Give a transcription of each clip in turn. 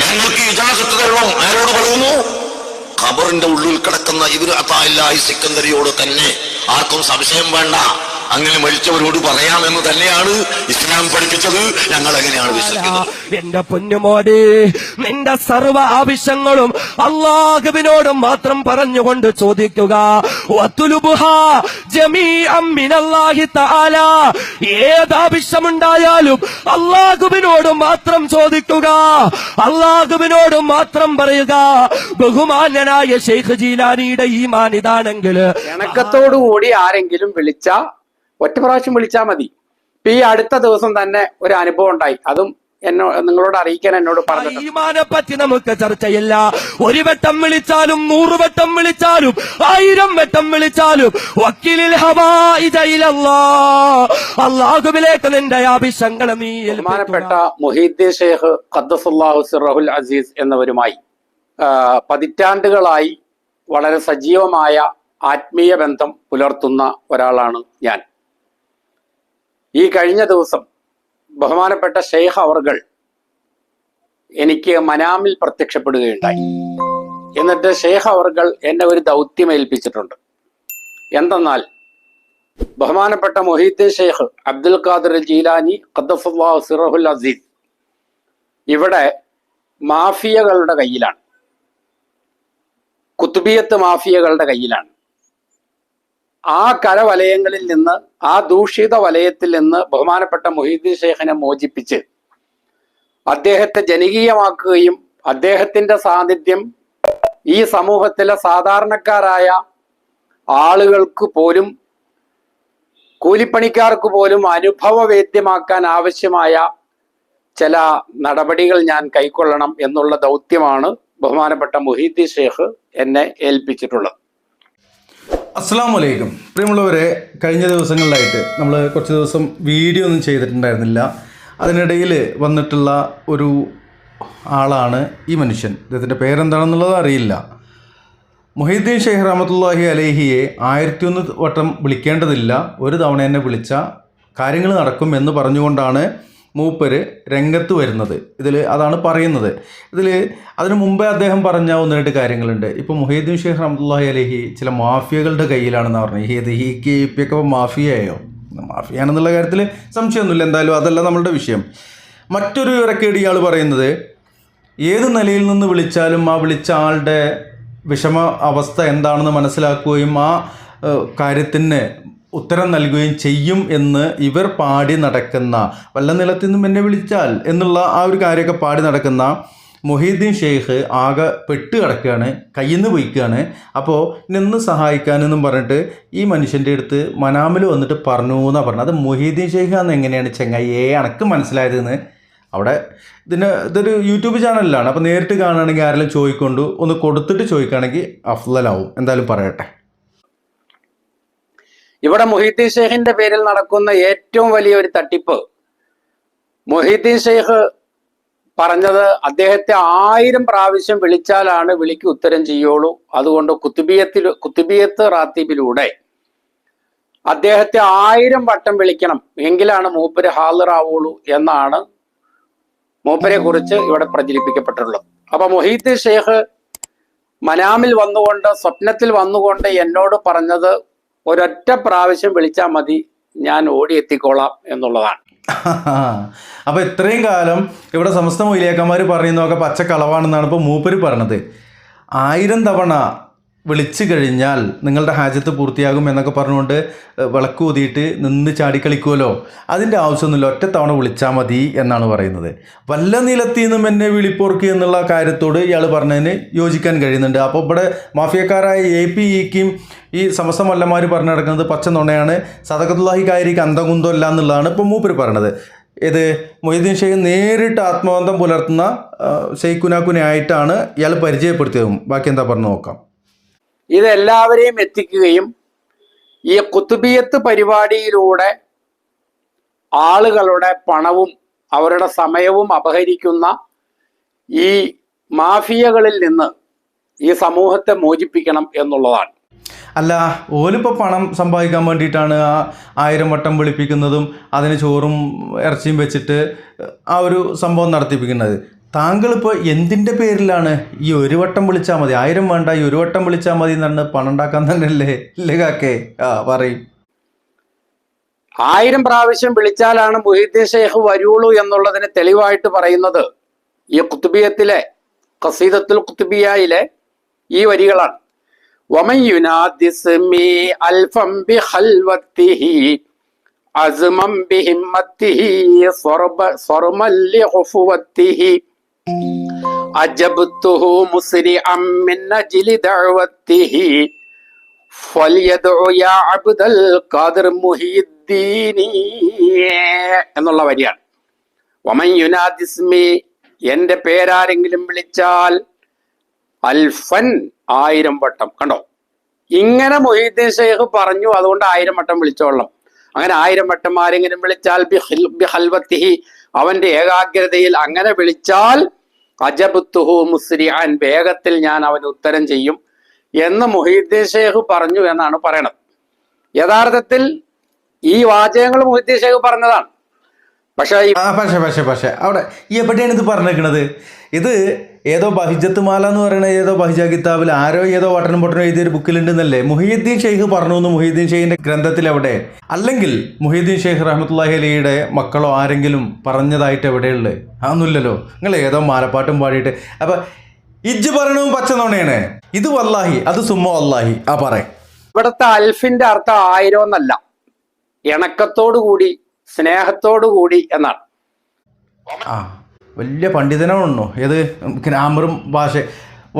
ഞങ്ങൾക്ക് ഇജാസത്ത് തരണം. ആരോട് പറയുന്നു? ഖബറിന്റെ ഉള്ളിൽ കിടക്കുന്ന ഇവർ അതായില്ലായി സിക്കന്ദരിയോട് തന്നെ ആർക്കും സംശയം വേണ്ട. അങ്ങനെ മരിച്ചവരോട് പറയാമെന്ന് തന്നെയാണ് ഇസ്ലാം പഠിപ്പിച്ചത്. ഞങ്ങൾ എങ്ങനെയാണ് വിശ്വസിക്കുന്നത്. എന്റെ പൊന്നുമോനെ നിന്റെ സർവ ആവശ്യങ്ങളും അള്ളാഹുവിനോട് മാത്രം പറഞ്ഞുകൊണ്ട് ചോദിക്കുക. ഏതാവശ്യമുണ്ടായാലും അള്ളാഹുവിനോട് മാത്രം ചോദിക്കുക. അള്ളാഹുവിനോട് മാത്രം പറയുക. ബഹുമാന്യനായ ഷെയ്ഖ് ജീലാനിയുടെ ഈ മാനിതാണെങ്കിൽ ഇണക്കത്തോടുകൂടി ആരെങ്കിലും വിളിച്ച ഒറ്റ പ്രാവശ്യം വിളിച്ചാൽ മതി. ഇപ്പൊ ഈ അടുത്ത ദിവസം തന്നെ ഒരു അനുഭവം ഉണ്ടായി. അതും എന്നോ നിങ്ങളോട് അറിയിക്കാൻ എന്നോട് പറഞ്ഞു ഈമാനെ പറ്റി നമുക്ക് ചർച്ചയില്ല. ഒരു വട്ടം വിളിച്ചാലും നൂറ് വട്ടം വിളിച്ചാലും ആയിരം വട്ടം വിളിച്ചാലും വക്കീലിൽ അള്ളാഹുവിലേക്ക് നിന്റെ ആവശ്യങ്ങൾ നീ ബഹുമാനപ്പെട്ട മുഹീദ്ദീൻ ഷെയ്ഖ് ഖദ്ദസുല്ലാഹു സിറഹുൽ അസീസ് എന്നവരുമായി പതിറ്റാണ്ടുകളായി വളരെ സജീവമായ ആത്മീയ ബന്ധം പുലർത്തുന്ന ഒരാളാണ് ഞാൻ. ഈ കഴിഞ്ഞ ദിവസം ബഹുമാനപ്പെട്ട ഷെയ്ഖ് അവർകൾ എനിക്ക് മനാമിൽ പ്രത്യക്ഷപ്പെടുകയുണ്ടായി. എന്നിട്ട് ഷെയ്ഖ് അവർകൾ എന്നെ ഒരു ദൗത്യം ഏൽപ്പിച്ചിട്ടുണ്ട്. എന്തെന്നാൽ ബഹുമാനപ്പെട്ട മൊഹീദ്ദീൻ ഷെയ്ഖ് അബ്ദുൽ ഖാദർ ജീലാനി ഖദ്ദഫുല്ലാഹു സിറഹുൽ അസീസ് ഇവിടെ മാഫിയകളുടെ കയ്യിലാണ്. കുത്തുബിയത്ത് മാഫിയകളുടെ കയ്യിലാണ്. ആ കരവലയങ്ങളിൽ നിന്ന് ആ ദൂഷിത വലയത്തിൽ നിന്ന് ബഹുമാനപ്പെട്ട മൊഹീദ്ദീൻ ഷെയ്ഖിനെ മോചിപ്പിച്ച് അദ്ദേഹത്തെ ജനകീയമാക്കുകയും അദ്ദേഹത്തിന്റെ സാന്നിധ്യം ഈ സമൂഹത്തിലെ സാധാരണക്കാരായ ആളുകൾക്ക് പോലും കൂലിപ്പണിക്കാർക്ക് പോലും അനുഭവവേദ്യമാക്കാൻ ആവശ്യമായ ചില നടപടികൾ ഞാൻ കൈക്കൊള്ളണം എന്നുള്ള ദൗത്യമാണ് ബഹുമാനപ്പെട്ട മുഹീദ്ദീൻ ഷേഖ് എന്നെ ഏൽപ്പിച്ചിട്ടുള്ളത്. അസ്സാം വലൈക്കും പ്രിയമുള്ളവരെ കഴിഞ്ഞ ദിവസങ്ങളിലായിട്ട് നമ്മൾ കുറച്ച് ദിവസം വീഡിയോ ഒന്നും ചെയ്തിട്ടുണ്ടായിരുന്നില്ല. അതിനിടയിൽ വന്നിട്ടുള്ള ഒരു ആളാണ് ഈ മനുഷ്യൻ. ഇദ്ദേഹത്തിന്റെ പേരെന്താണെന്നുള്ളത് അറിയില്ല. മൊഹീദ്ദീൻ ഷെയ്ഖ് റഹമത്തുല്ലാഹി അലേഹിയെ ആയിരത്തി ഒന്ന് വട്ടം വിളിക്കേണ്ടതില്ല. ഒരു തവണ എന്നെ വിളിച്ച കാര്യങ്ങൾ നടക്കും എന്ന് പറഞ്ഞുകൊണ്ടാണ് മൂപ്പര് രംഗത്ത് വരുന്നത്. ഇതിൽ അതാണ് പറയുന്നത്. ഇതിൽ അതിനു മുമ്പേ അദ്ദേഹം പറഞ്ഞ ഒന്ന് രണ്ട് കാര്യങ്ങളുണ്ട്. ഇപ്പോൾ മുഹീദ്ദീൻ ഷെയ്ഖ് റഹമത്തുല്ലാഹി അലഹി ചില മാഫിയകളുടെ കയ്യിലാണെന്ന് പറഞ്ഞു ഹീദ് ഈ കെ പി ഒക്കെ മാഫിയയോ? മാഫിയാണെന്നുള്ള കാര്യത്തിൽ സംശയമൊന്നുമില്ല. എന്തായാലും അതല്ല നമ്മളുടെ വിഷയം. മറ്റൊരു വിവരക്കേട് ഇയാൾ പറയുന്നത് ഏത് നിലയിൽ നിന്ന് വിളിച്ചാലും ആ വിളിച്ച ആളുടെ വിഷമ അവസ്ഥ എന്താണെന്ന് മനസ്സിലാക്കുകയും ആ കാര്യത്തിന് ഉത്തരം നൽകുകയും ചെയ്യും എന്ന് ഇവർ പാടി നടക്കുന്ന വല്ല നിലത്തു നിന്നും എന്നെ വിളിച്ചാൽ എന്നുള്ള ആ ഒരു കാര്യമൊക്കെ പാടി നടക്കുന്ന മൊഹീദ്ദീൻ ഷെയ്ഖ് ആകെ പെട്ട് കിടക്കുകയാണ് കയ്യിൽ നിന്ന് പോയിക്കുകയാണ്. അപ്പോൾ നിന്ന് സഹായിക്കാനെന്നും പറഞ്ഞിട്ട് ഈ മനുഷ്യന്റെ അടുത്ത് മനാമിൽ വന്നിട്ട് പറഞ്ഞു എന്നാണ് പറഞ്ഞത്. അത് മൊഹീദ്ദീൻ ഷെയ്ഖ് എന്ന് എങ്ങനെയാണ് ചെങ്ങായി ഏ അണക്ക് മനസ്സിലായതെന്ന്? അവിടെ ഇതിന് ഇതൊരു യൂട്യൂബ് ചാനലിലാണ്. അപ്പോൾ നേരിട്ട് കാണുകയാണെങ്കിൽ ആരെങ്കിലും ചോദിക്കൊണ്ട് ഒന്ന് കൊടുത്തിട്ട് ചോദിക്കുകയാണെങ്കിൽ അഫ്ലലാവും എന്തായാലും പറയട്ടെ. ഇവിടെ മൊഹീദ്ദീൻ ഷെയ്ഖിന്റെ പേരിൽ നടക്കുന്ന ഏറ്റവും വലിയ ഒരു തട്ടിപ്പ്. മൊഹീദ്ദീൻ ഷെയ്ഖ് പറഞ്ഞത് അദ്ദേഹത്തെ ആയിരം പ്രാവശ്യം വിളിച്ചാലാണ് വിളിക്ക് ഉത്തരം ചെയ്യുള്ളൂ. അതുകൊണ്ട് കുത്തുബിയത്തിൽ കുത്തുബിയത്ത് റാത്തീബിലൂടെ അദ്ദേഹത്തെ ആയിരം വട്ടം വിളിക്കണം. എങ്കിലാണ് മൂപ്പര് ഹാളറാവുള്ളൂ എന്നാണ് മൂപ്പരെ കുറിച്ച് ഇവിടെ പ്രചരിപ്പിക്കപ്പെട്ടിട്ടുള്ളത്. അപ്പൊ മൊഹീദ്ദീൻ ഷെയ്ഖ് മനാമിൽ വന്നുകൊണ്ട് സ്വപ്നത്തിൽ വന്നുകൊണ്ട് എന്നോട് പറഞ്ഞത് ഒരൊറ്റ പ്രാവശ്യം വിളിച്ചാൽ മതി ഞാൻ ഓടി ഓടിയെത്തിക്കോളാം എന്നുള്ളതാണ്. അപ്പൊ ഇത്രയും കാലം ഇവിടെ സമസ്ത മൊയിലിയാക്കന്മാർ പറയുന്നതൊക്കെ പച്ചക്കളവാണെന്നാണ് ഇപ്പോൾ മൂപ്പര് പറഞ്ഞത്. ആയിരം തവണ വിളിച്ചു കഴിഞ്ഞാൽ നിങ്ങളുടെ ഹാജത്ത് പൂർത്തിയാകും എന്നൊക്കെ പറഞ്ഞുകൊണ്ട് വിളക്ക് ഊതിയിട്ട് നിന്ന് ചാടിക്കളിക്കുമല്ലോ അതിന്റെ ആവശ്യമൊന്നുമില്ല. ഒറ്റ തവണ വിളിച്ചാൽ മതി എന്നാണ് പറയുന്നത്. വല്ല നിലത്തിൽ നിന്നും എന്നെ വിളിപ്പോർക്ക് എന്നുള്ള കാര്യത്തോട് ഇയാൾ പറഞ്ഞതിന് യോജിക്കാൻ കഴിയുന്നുണ്ട്. അപ്പോൾ ഇവിടെ മാഫിയക്കാരായ എ പി ഇക്കും ഈ സമസ്ത മല്ലന്മാർ പറഞ്ഞു നടക്കുന്നത് പച്ച നുണയാണ്. സദക്കത്തുല്ലാഹി കാരിക്ക് അന്തകുന്തല്ല എന്നുള്ളതാണ് ഇപ്പോൾ മൂപ്പർ പറഞ്ഞത് ഇത് മൊയ്തീൻ ഷെയ്ഖ് നേരിട്ട് ആത്മബന്ധം പുലർത്തുന്ന ഷെയ്ഖുനാക്കുനെ ആയിട്ടാണ് ഇയാൾ പരിചയപ്പെടുത്തിയതും. ബാക്കി എന്താ പറഞ്ഞു നോക്കാം. ഇത് എല്ലാവരെയും എത്തിക്കുകയും ഈ കുത്തുബിയത്ത് പരിപാടിയിലൂടെ ആളുകളുടെ പണവും അവരുടെ സമയവും അപഹരിക്കുന്ന ഈ മാഫിയകളിൽ നിന്ന് ഈ സമൂഹത്തെ മോചിപ്പിക്കണം എന്നുള്ളതാണ്. അല്ല ഓലിപ്പോൾ പണം സമ്പാദിക്കാൻ വേണ്ടിയിട്ടാണ് ആ ആയിരം വട്ടം വിളിപ്പിക്കുന്നതും അതിന് ചോറും ഇറച്ചിയും വെച്ചിട്ട് ആ ഒരു സംഭവം നടത്തിപ്പിക്കുന്നത്. താങ്കളിപ്പോൾ എന്തിന്റെ പേരിലാണ് ഈ ഒരു വട്ടം വിളിച്ചാൽ മതി? ആയിരം വേണ്ട ഈ ഒരു വട്ടം വിളിച്ചാൽ മതി എന്നാണ് പണം ഉണ്ടാക്കാൻ തന്നെയല്ലേ? ഇല്ലേ കാക്കേ? ആ പറയും. ആയിരം പ്രാവശ്യം വിളിച്ചാലാണ് മുഹിദ്ദീൻ ഷെയ്ഖ് വരുള്ളൂ എന്നുള്ളതിന് തെളിവായിട്ട് പറയുന്നത് ഈ കുത്തുബിയത്തിലെ ഖസീദത്തുൽ കുത്തുബിയയിലെ ഈ വരികളാണ്. യുനാദിസ്മി അൽഫം അജബ്തുഹു മുസ്രിഅം മിൻ അജ്ലി ദഅവത്തിഹി ഫലിയദ്ഉ യാ അബ്ദൽ ഖാദിർ മുഹീദ്ദീനി എന്നുള്ള വരിയാണ്. വമൻ യുനാദിസ്മി എന്റെ പേരാരെങ്കിലും വിളിച്ചാൽ അൽഫൻ ആയിരം വട്ടം. കണ്ടോ? ഇങ്ങനെ മൊഹീദ്ദീൻ ഷെയ്ഖ് പറഞ്ഞു അതുകൊണ്ട് ആയിരം വട്ടം വിളിച്ചോളാം അങ്ങനെ ആയിരം വട്ടം ആരെങ്കിലും വിളിച്ചാൽ ബി ഹൽവത്തിഹി അവന്റെ ഏകാഗ്രതയിൽ അങ്ങനെ വിളിച്ചാൽ അജബുത്തുഹു മുസ്രിഅൻ വേഗത്തിൽ ഞാൻ അവന് ഉത്തരം ചെയ്യും എന്ന് മുഹീദ്ദീൻ ഷേഖ് പറഞ്ഞു എന്നാണ് പറയണത്. യഥാർത്ഥത്തിൽ ഈ വാചകങ്ങൾ മുഹീദ്ദീൻ ഷേഖ് പറഞ്ഞതാണ്. പക്ഷെ പക്ഷെ പക്ഷെ പക്ഷേ അവിടെ എവിടെയാണ് ഇത് പറഞ്ഞേക്കണത്? ഇത് ഏതോ ബഹിജത്ത് മാല എന്ന് പറയുന്ന ഏതോ ബഹിജ കിതാബിൽ ആരോ ഏതോ വട്ടനും പൊട്ടനും എഴുതിയ ഒരു ബുക്കിലുണ്ടെന്നല്ലേ? മുഹീദ്ദീൻ ഷെയ്ഖ് പറഞ്ഞു എന്ന് മുഹീദ്ദീൻ ഷെയ്ഖിന്റെ ഗ്രന്ഥത്തിൽ എവിടെ അല്ലെങ്കിൽ മുഹീദ്ദീൻ ഷെയ്ഖ് റഹ്മത്തുല്ലാഹി അലിയുടെ മക്കളോ ആരെങ്കിലും പറഞ്ഞതായിട്ട് എവിടെയുള്ളത് അതൊന്നുമില്ലല്ലോ. നിങ്ങൾ ഏതോ മാലപ്പാട്ടും പാടിയിട്ട്. അപ്പൊ ഇജ്ജ് പറയണതും പച്ച നോണയാണ് ഇത് വല്ലാഹി അത് സുമ്മ വല്ലാഹി. ആ പറ ഇവിടുത്തെ അൽഫിന്റെ അർത്ഥം ആയിരം എന്നല്ല ഇണക്കത്തോടു കൂടി സ്നേഹത്തോടു കൂടി എന്നാണ്. ആ. വലിയ പണ്ഡിതനാണോ ഏത് ഗ്രാമറും ഭാഷ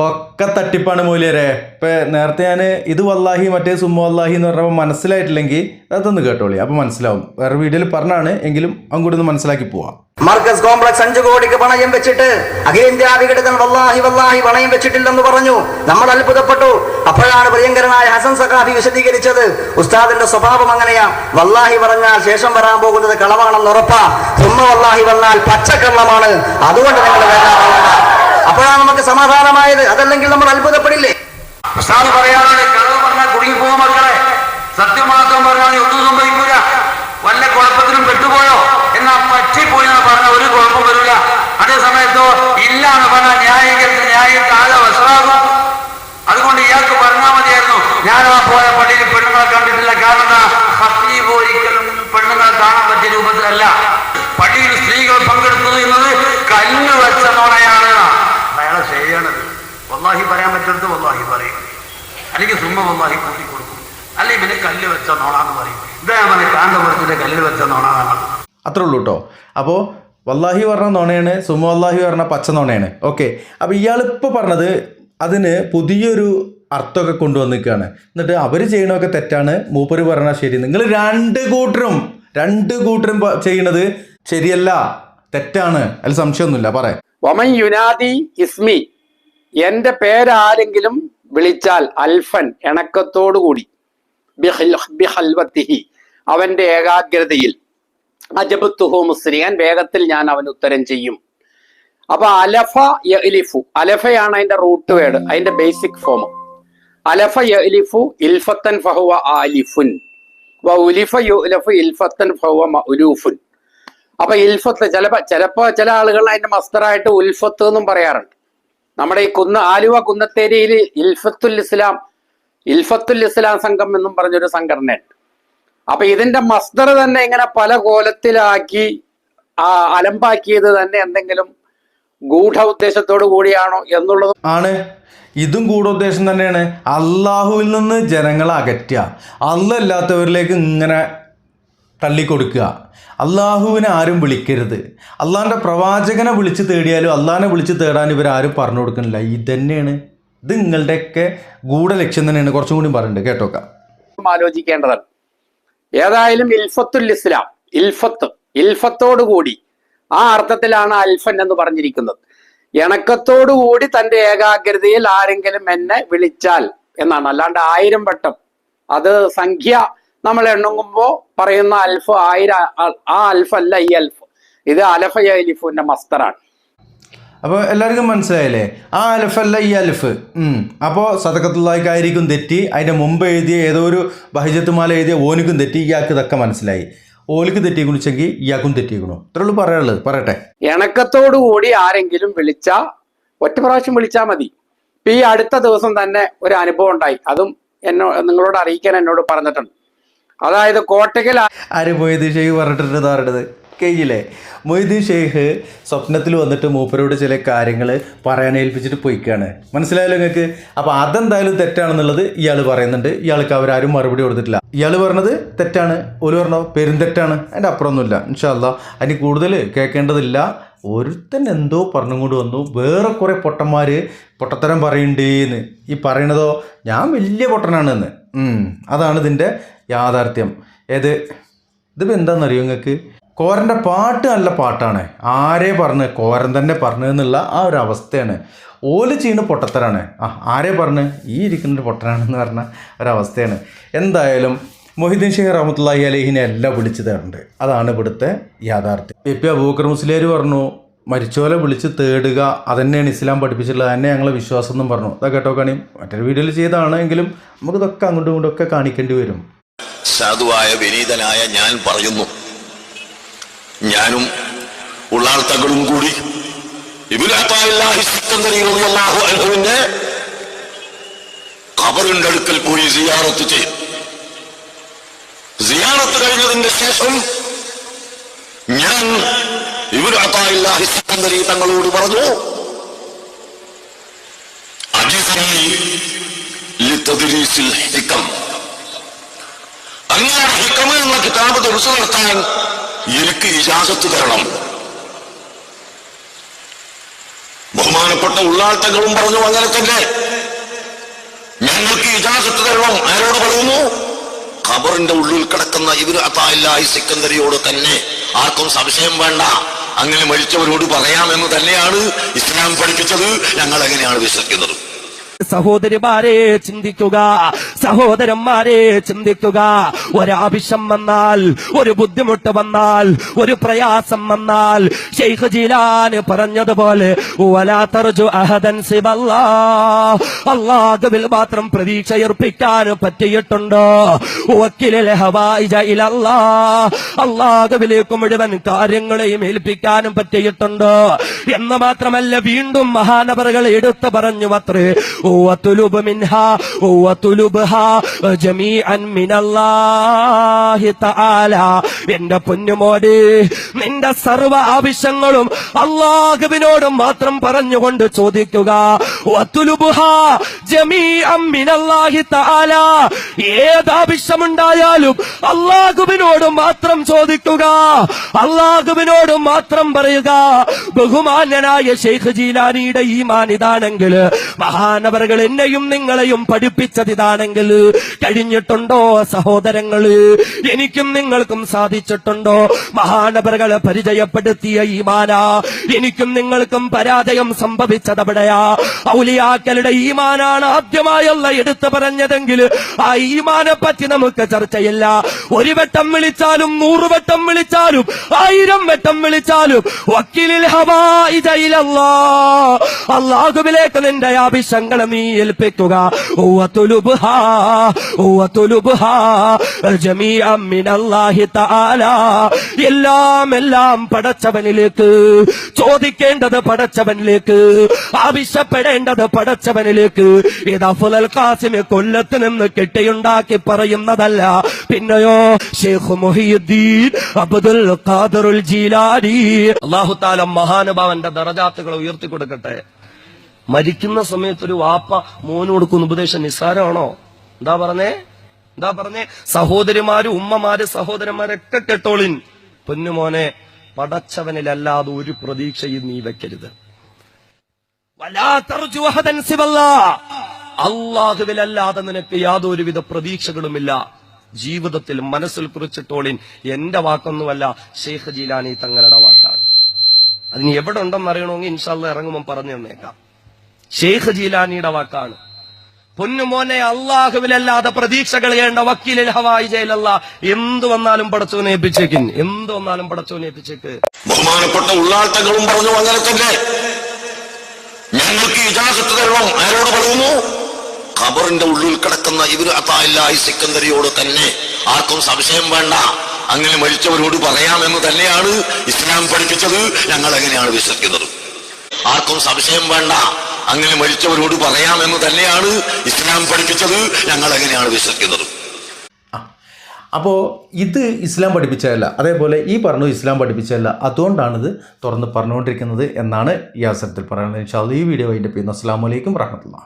ഒക്കെ തട്ടിപ്പാണ് മൂല്യരെ. ഇപ്പം നേരത്തെ ഞാൻ ഇത് വല്ലാഹി മറ്റേ സുമ്മ വല്ലാഹി എന്ന് പറഞ്ഞപ്പോൾ മനസ്സിലായിട്ടില്ലെങ്കിൽ അതൊന്ന് കേട്ടോളി. അപ്പോൾ മനസ്സിലാവും. വേറെ വീഡിയോയിൽ പറഞ്ഞാണ് എങ്കിലും അങ്ങോട്ട് ഒന്ന് മനസ്സിലാക്കി പോവാം. മർക്കസ് കോംപ്ലക്സ് അഞ്ചു കോടിക്ക് പണയം വെച്ചിട്ട് അഖിലേന്ത്യാ വിഘടകൻ വല്ലാഹി വല്ലാഹി പണയം വെച്ചിട്ടില്ലെന്ന് പറഞ്ഞു. നമ്മൾ അത്ഭുതപ്പെട്ടു. അപ്പോഴാണ് പ്രിയങ്കരനായ ഹസൻ സഖാഫി വിശദീകരിച്ചത്. ഉസ്താദിന്റെ സ്വഭാവം അങ്ങനെയാ. വല്ലാഹി പറഞ്ഞാൽ ശേഷം വരാൻ പോകുന്നത് കളവാണെന്ന് ഉറപ്പാ. സുമ്മ വല്ലാഹി വന്നാൽ പച്ചക്കള്ളമാണ്. അതുകൊണ്ട് നിങ്ങൾ വേണ്ട അപ്പോഴാണ് നമുക്ക് സമാധാനമായത്. അതല്ലെങ്കിൽ നമ്മൾ അത്ഭുതപ്പെടില്ലേ? ഉസ്താദ് പറയാറുണ്ട് കളവ് പറഞ്ഞാൽ കുടുങ്ങിപ്പോകും മക്കളെ. സത്യം മാത്രം പറഞ്ഞാൽ ഒന്നും സംഭവിക്കൂല. വല്ല കുഴപ്പത്തിനും പെട്ടുപോയോ? എന്നാ പറ്റിപ്പോയി എന്ന് പറഞ്ഞാൽ ഒരു കുഴപ്പം വരില്ല അതേ സമയത്തോ ഇല്ല എന്ന് പറഞ്ഞാൽ ന്യായീകരിച്ച് ന്യായം താഴെ വശമാകും. അതുകൊണ്ട് ഇയാൾക്ക് പറഞ്ഞാൽ മതിയായിരുന്നു. ആ പോയ പള്ളിയിൽ പെണ്ണുങ്ങളെ കണ്ടിട്ടില്ല. കാരണം? ഹത്തീബ് ഒരിക്കലും വല്ലാഹി വന്നാഹി പറയും. അല്ലെങ്കിൽ സുമ്മ വന്നാഹി കൂട്ടി കൊടുക്കും. അല്ലെങ്കിൽ പിന്നെ കല്ല് വെച്ച നോണാന്ന് പറയും. ഇതേപോലെ കാന്തപുരത്തിന്റെ കല്ല് വെച്ച നോണാണ് അത്രേ ഉള്ളൂ കേട്ടോ അപ്പോ വല്ലാഹി പറഞ്ഞ നോണയാണ് സുമ വല്ലാഹി പറഞ്ഞ പച്ച നോണയാണ്. ഓക്കെ. അപ്പോൾ ഇയാളിപ്പോൾ പറഞ്ഞത് അതിന് പുതിയൊരു അർത്ഥമൊക്കെ കൊണ്ടുവന്നിരിക്കുകയാണ്. എന്നിട്ട് അവർ ചെയ്യണമൊക്കെ തെറ്റാണ്. മൂപ്പര് പറഞ്ഞാൽ ശരി. നിങ്ങൾ രണ്ട് കൂട്ടരും രണ്ട് കൂട്ടരും ചെയ്യണത് ശരിയല്ല തെറ്റാണ്. അതിൽ സംശയമൊന്നുമില്ല. പറയാം വമൻ യുനാദി ഇസ്മി. എന്റെ പേരാരെങ്കിലും വിളിച്ചാൽ അൽഫൻ ഇണക്കത്തോടുകൂടി. ബിഹൽ- ബിഹൽവത്തിഹി. അവന്റെ ഏകാഗ്രതയിൽ. അജബത്തുഹു മുസ്ലിയാൻ വേഗത്തിൽ ഞാൻ അവന് ഉത്തരം ചെയ്യും. അപ്പൊ അലഫ യലിഫു അലഫയാണ് അതിന്റെ റൂട്ട് വേർഡ് അതിന്റെ ബേസിക് ഫോം അലഫ യലിഫു ഇൽഫത്തൻ ഫഹുവ ആലിഫുൻ. ഉലിഫ യുലഫു ഇൽഫത്തൻ ഫഹുവ മഉലൂഫുൻ അപ്പൊ ഇൽഫത്ത് ചിലപ്പോ ചിലപ്പോ ചില ആളുകൾ അതിന്റെ മസ്തറായിട്ട് ഉൽഫത്ത് എന്നും പറയാറുണ്ട്. നമ്മുടെ ഈ കുന്ന ആലുവ കുന്നത്തേരിയിൽ ഇൽഫത്തുൽ ഇസ്ലാം ഇൽഫത്തുൽ ഇസ്ലാം സംഘം എന്നും പറഞ്ഞൊരു സംഘടനയുണ്ട്. അപ്പൊ ഇതിന്റെ മസ്തർ തന്നെ ഇങ്ങനെ പല കോലത്തിലാക്കി ആ അലമ്പാക്കിയത് തന്നെ എന്തെങ്കിലും ഗൂഢ ഉദ്ദേശത്തോടു കൂടിയാണോ എന്നുള്ളത് ആണ്. ഇതും ഗൂഢോദ്ദേശം തന്നെയാണ്. അള്ളാഹുവിൽ നിന്ന് ജനങ്ങളെ അകറ്റുക. അല്ലല്ലാത്തവരിലേക്ക് ഇങ്ങനെ തള്ളിക്കൊടുക്കുക. അള്ളാഹുവിനെ ആരും വിളിക്കരുത്. അള്ളാഹിന്റെ പ്രവാചകനെ വിളിച്ച് തേടിയാലും അള്ളാഹിനെ വിളിച്ച് തേടാൻ ഇവർ ആരും പറഞ്ഞു കൊടുക്കുന്നില്ല. ഇതന്നെയാണ്. ഇത് നിങ്ങളുടെയൊക്കെ ഗൂഢലക്ഷ്യം തന്നെയാണ്. കുറച്ചും കൂടി പറയുന്നുണ്ട് കേട്ടോക്കാം. ആലോചിക്കേണ്ടതാണ്. ഏതായാലും ഇൽഫത്തുൽ ഇസ്ലാം ഇൽഫത്ത് ഇൽഫത്തോടു കൂടി ആ അർത്ഥത്തിലാണ് അൽഫൻ എന്ന് പറഞ്ഞിരിക്കുന്നത്. ഇണക്കത്തോടു കൂടി തന്റെ ഏകാഗ്രതയിൽ ആരെങ്കിലും എന്നെ വിളിച്ചാൽ എന്നാണ്. അല്ലാണ്ട് ആയിരം വട്ടം. അത് സംഖ്യ നമ്മൾ എണ്ണുമ്പോ പറയുന്ന അൽഫ് ആയിരം ആ- അൽഫ് അല്ല ഈ അൽഫ്. ഇത് അലഫ അലിഫുവിന്റെ മസ്തറാണ്. അപ്പോൾ എല്ലാവർക്കും മനസ്സിലായില്ലേ? ആ അലഫല്ല ഈ അലഫ് അപ്പോൾ സതക്കത്തുള്ളായിക്കായിരിക്കും തെറ്റി അതിന്റെ മുമ്പ് എഴുതിയ ഏതോ ഒരു ബഹിജത്തുമാല എഴുതിയ ഓനിക്കും തെറ്റി ഇയാൾക്ക് ഇതൊക്കെ മനസ്സിലായി. ഓലിക്ക് തെറ്റിക്കുണിച്ചെങ്കിൽ ഇയാൾക്കും തെറ്റിക്കണു ഇത്രയുള്ളൂ പറയാനുള്ളത്. പറയട്ടെ. ഇണക്കത്തോടു കൂടി ആരെങ്കിലും വിളിച്ച ഒറ്റ പ്രാവശ്യം വിളിച്ചാൽ മതി. ഈ അടുത്ത ദിവസം തന്നെ ഒരു അനുഭവം ഉണ്ടായി. അതും എന്നോ നിങ്ങളോട് അറിയിക്കാൻ എന്നോട് പറഞ്ഞിട്ടുണ്ട്. അതായത് കോട്ടയ്ക്കൽ ആര് മൊയ്തീൻ ഷെയ്ഖ് പറഞ്ഞിട്ടുണ്ട് പറയണത് കഴിഞ്ഞില്ലേ മൊയ്തീൻ ഷെയ്ഖ് സ്വപ്നത്തിൽ വന്നിട്ട് മൂപ്പരോട് ചില കാര്യങ്ങൾ പറയാൻ ഏൽപ്പിച്ചിട്ട് പോയിക്കാണ്. മനസ്സിലായല്ലോ നിങ്ങൾക്ക്? അപ്പോൾ അതെന്തായാലും തെറ്റാണെന്നുള്ളത് ഇയാൾ പറയുന്നുണ്ട്. ഇയാൾക്ക് അവരാരും മറുപടി കൊടുത്തിട്ടില്ല. ഇയാൾ പറഞ്ഞത് തെറ്റാണ്. ഒരു പറഞ്ഞോ? പെരുന്തെറ്റാണ് അതിന്റെ അപ്പുറമൊന്നുമില്ല. ഇൻഷാല്ല അതിന് കൂടുതൽ കേൾക്കേണ്ടതില്ല. ഒരുത്തൻ എന്തോ പറഞ്ഞും കൊണ്ട് വന്നു. വേറെ കുറേ പൊട്ടന്മാർ പൊട്ടത്തരം പറയണ്ടേന്ന് ഈ പറയണതോ? ഞാൻ വലിയ പൊട്ടനാണെന്ന്. അതാണ് ഇതിന്റെ യാഥാർത്ഥ്യം. ഏത്? ഇതിപ്പോൾ എന്താണെന്നറിയോ നിങ്ങൾക്ക് കോരന്റെ പാട്ട് നല്ല പാട്ടാണ്. ആരെ പറഞ്ഞ് കോരൻ തന്നെ പറഞ്ഞു എന്നുള്ള ആ ഒരു അവസ്ഥയാണ്. ഓൽ ചെയ്യുന്ന പൊട്ടത്തരാണ്. ആ ആരെ പറഞ്ഞ്? ഈ ഇരിക്കുന്ന പൊട്ടനാണെന്ന് പറഞ്ഞ ഒരവസ്ഥയാണ് എന്തായാലും മൊഹിദ്ദീൻ ഷെയ്ഖ് റഹമത്തുള്ളാഹി അലഹിനെ എല്ലാം വിളിച്ചു തരുന്നുണ്ട് അതാണ് ഇവിടുത്തെ യാഥാർത്ഥ്യം. എ പി അബൂക്കർ മുസ്ലിയാർ പറഞ്ഞു മരിച്ചോലെ വിളിച്ച് തേടുക അതന്നെയാണ് ഇസ്ലാം പഠിപ്പിച്ചിട്ടുള്ളത് തന്നെ ഞങ്ങളെ വിശ്വാസം എന്നും പറഞ്ഞു. അതൊക്കെ കേട്ടോ കാണി. മറ്റൊരു വീഡിയോയിൽ ചെയ്തതാണെങ്കിലും നമുക്കിതൊക്കെ അങ്ങോട്ടും ഇങ്ങോട്ടും ഒക്കെ കാണിക്കേണ്ടി വരും. സാധുവായ വിനീതനായ ഞാൻ പറയുന്നു. ഞാനും ഉള്ളാൾത്തകളും കൂടി ഇബ്രാഹിം കബറിന്റെ അടുക്കൽ പോയി സിയാറത്ത് ചെയ്യും. സിയാറത്ത് കഴിഞ്ഞതിന്റെ ശേഷം ഞാൻ സിക്കന്ദരി തങ്ങളോട് പറഞ്ഞു അജിസനി ലിത്തദ്രീസിൽ ഹിക്കം. അങ്ങയുടെ ഹിക്കമ എന്ന കിതാബ് ദർശനം നടത്താൻ എനിക്ക് ഇജാസത്ത് തരണം. ബഹുമാനപ്പെട്ട ഉള്ളാട്ടങ്ങളും പറഞ്ഞു അങ്ങനെ തന്നെ ഞങ്ങൾക്ക് ഇജാസത്ത് തരണം. ആരോട് പറയുന്നു? ഖബറിന്റെ ഉള്ളിൽ കിടക്കുന്ന ഇവർ അതായി സിക്കന്ദരിയോട് തന്നെ ആർക്കും സംശയം വേണ്ട. അങ്ങനെ മരിച്ചവരോട് പറയാമെന്ന് തന്നെയാണ് ഇസ്ലാം പഠിപ്പിച്ചത്. ഞങ്ങൾ എങ്ങനെയാണ് വിശ്വസിക്കുന്നത്? സഹോദരിമാരെ ചിന്തിക്കുക. സഹോദരന്മാരെ ചിന്തിക്കുക. ഒരാവശ്യം വന്നാൽ ഒരു ബുദ്ധിമുട്ട് വന്നാൽ ഒരു പ്രയാസം വന്നാൽ ഷെയ്ഖ് ജിലാന് പറഞ്ഞതുപോലെ അള്ളാഹുവിൽ മാത്രം പ്രതീക്ഷയർപ്പിക്കാൻ പറ്റിയിട്ടുണ്ടോ? അള്ളാഹുവിലേക്ക് മുഴുവൻ കാര്യങ്ങളെയും ഏൽപ്പിക്കാനും പറ്റിയിട്ടുണ്ടോ? എന്ന് മാത്രമല്ല വീണ്ടും മഹാനവറുകൾ എടുത്തു പറഞ്ഞു അത്രേ ഓ തുലുബ് മിൻഹ ഓ ഹ എന്റെ പൊന്നുമോട് നിന്റെ സർവ ആവശ്യങ്ങളും അള്ളാഹുവിനോട് മാത്രം പറഞ്ഞുകൊണ്ട് ചോദിക്കുക. ഏതാവശ്യമുണ്ടായാലും അള്ളാഹുവിനോട് മാത്രം ചോദിക്കുക. അള്ളാഹുവിനോട് മാത്രം പറയുക. ബഹുമാന്യനായ ഷെയ്ഖ് ജീലാനിയുടെ ഈമാൻ ഇതാണെങ്കിൽ മഹാനവറുകൾ എന്നെയും നിങ്ങളെയും പഠിപ്പിച്ചത് ഇതാണെങ്കിൽ കഴിഞ്ഞിട്ടുണ്ടോ സഹോദരങ്ങൾ? എനിക്കും നിങ്ങൾക്കും സാധിച്ചിട്ടുണ്ടോ? മഹാനപറകളെ പരിചയപ്പെടുത്തിയ ഈമാന. എനിക്കും നിങ്ങൾക്കും പരാജയം സംഭവിച്ചത് സംഭവിച്ചതവിടെയാ? ഔലിയാക്കളുടെ ഈമാനാണ് ആദ്യമായുള്ള എടുത്തു പറഞ്ഞതെങ്കിൽ ആ ഈമാനെ പറ്റി നമുക്ക് ചർച്ചയില്ല. ഒരു വട്ടം വിളിച്ചാലും നൂറ് വട്ടം വിളിച്ചാലും ആയിരം വട്ടം വിളിച്ചാലും വക്കീലിൽ അള്ളാഹുവിലേക്ക് നിന്റെ ആവശ്യങ്ങൾ നീ ഏൽപ്പിക്കുക. എല്ലാം എല്ലാം പടച്ചവനിലേക്ക് ചോദിക്കേണ്ടത് പടച്ചവനിലേക്ക് ആവശ്യപ്പെടേണ്ടത് പടച്ചവനിലേക്ക്. ഇത് അഫുൽ ഖാസിമെ കൊല്ലത്ത് നിന്ന് കെട്ടിയുണ്ടാക്കി പറയുന്നതല്ല. പിന്നെയോ ഷെയ്ഖ് മുഹിയുദ്ദീൻ അബ്ദുൽ ഖാദറുൽ ജീലാനി. അല്ലാഹു തആല മഹാനുഭാവന്റെ ദറജാത്തുകൾ ഉയർത്തി കൊടുക്കട്ടെ. മരിക്കുന്ന സമയത്ത് ഒരു വാപ്പ മോന് കൊടുക്കുന്ന ഉപദേശം നിസ്സാരമാണോ? എന്താ പറഞ്ഞേ? എന്താ പറഞ്ഞേ? സഹോദരിമാര് ഉമ്മമാര് സഹോദരന്മാരൊക്കെ കേട്ടോളിൻ. പൊന്നുമോനെ പടച്ചവനിലല്ലാതെ ഒരു പ്രതീക്ഷയും നീ വെക്കരുത്. അള്ളാഹുവിലല്ലാതെ നിനക്ക് യാതൊരുവിധ പ്രതീക്ഷകളുമില്ല. ജീവിതത്തിൽ മനസ്സിൽ കുറിച്ചിട്ടോളിൻ. എന്റെ വാക്കൊന്നുമല്ല ഷെയ്ഖ് ജീലാനി തങ്ങളുടെ വാക്കാണ്. അതിന് എവിടെ ഉണ്ടെന്ന് അറിയണമെങ്കിൽ ഇൻഷാല്ല ഇറങ്ങുമ്പോൾ പറഞ്ഞു തന്നേക്കാം. ഷെയ്ഖ് ജീലാനിയുടെ വാക്കാണ്. പൊന്നുമോനെ അള്ളാഹുവിലല്ലാതെ പ്രതീക്ഷ കളയേണ്ട വക്കീലിൽ ഹവായി ജയിലല്ല. എന്ത് വന്നാലും പടച്ചോനെ ഏൽപ്പിച്ചേക്കിൻ എന്ത് വന്നാലും പടച്ചോനെ ഏൽപ്പിച്ചേക്ക്. ബഹുമാനപ്പെട്ട ഉള്ളാട്ടങ്ങളും പറഞ്ഞു അങ്ങനെ തന്നെ ഞങ്ങൾക്ക് ഇജാസത്ത് തരണം. ആരോട് പറയുന്നു? ഖബറിന്റെ ഉള്ളിൽ കിടക്കുന്ന ഇവർ അത്തായില്ലായി സിക്കന്ദരിയോട് തന്നെ ആർക്കും സംശയം വേണ്ട. അങ്ങനെ മരിച്ചവരോട് പറയാമെന്ന് തന്നെയാണ് ഇസ്ലാം പഠിപ്പിച്ചത്. ഞങ്ങൾ എങ്ങനെയാണ് വിശ്വസിക്കുന്നത്? ആർക്കും സംശയം വേണ്ട. അങ്ങനെ മരിച്ചവരോട് പറയാമെന്ന് തന്നെയാണ് ഇസ്ലാം പഠിപ്പിച്ചത്. ഞങ്ങൾ എങ്ങനെയാണ് വിശ്വസിക്കുന്നത് അപ്പോൾ ഇത് ഇസ്ലാം പഠിപ്പിച്ചതല്ല. അതേപോലെ ഈ പറഞ്ഞു ഇസ്ലാം പഠിപ്പിച്ചതല്ല. അതുകൊണ്ടാണിത് തുറന്ന് പറഞ്ഞുകൊണ്ടിരിക്കുന്നത് എന്നാണ് ഈ അവസരത്തിൽ പറയുന്നത്. ഇൻഷാല്ല ഈ വീഡിയോ അതിന്റെ പിന്നെ അസ്സാം വലൈക്കും വറഹമത്തുള്ള